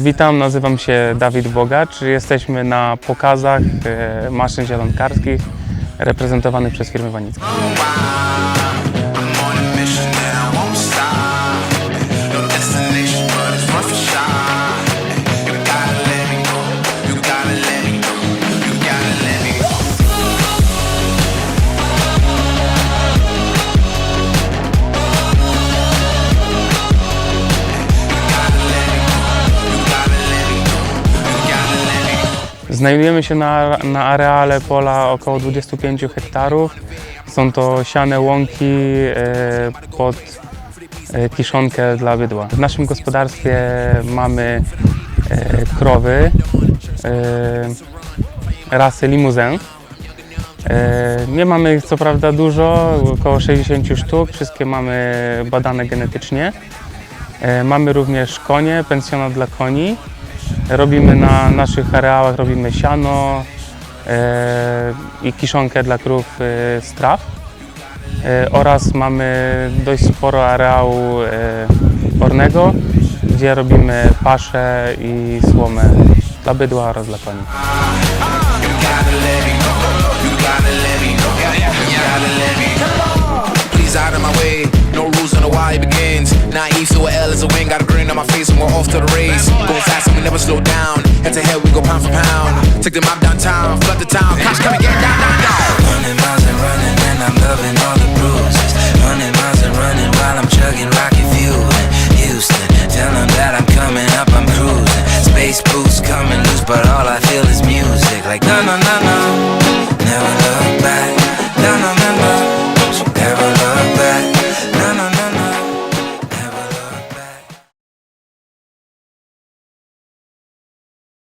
Witam, nazywam się Dawid Bogacz. Jesteśmy na pokazach e, maszyn zielonkarskich reprezentowanych przez firmę Wanicką. Znajdujemy się na, na areale pola około 25 hektarów. Są to siane łąki e, pod e, kiszonkę dla bydła. W naszym gospodarstwie mamy e, krowy rasy limuzin. E, Nie mamy co prawda dużo, około 60 sztuk. Wszystkie mamy badane genetycznie. Mamy również konie, pensjonat dla koni. Robimy na naszych areałach robimy siano e, i kiszonkę dla krów e, z traw. E, oraz mamy dość sporo areału e, ornego, gdzie robimy paszę i słomę dla bydła oraz dla koni. Out of my way. No rules on the why it begins. Naive to a L is a win. Got a grin on my face and we're off to the race. Slow down. Head to head we go pound for pound. Take the mob downtown, flood the town. Cops come and get down, down, down. Hundred miles and running, and I'm loving all the bruises. Hundred miles and running while I'm chugging rocket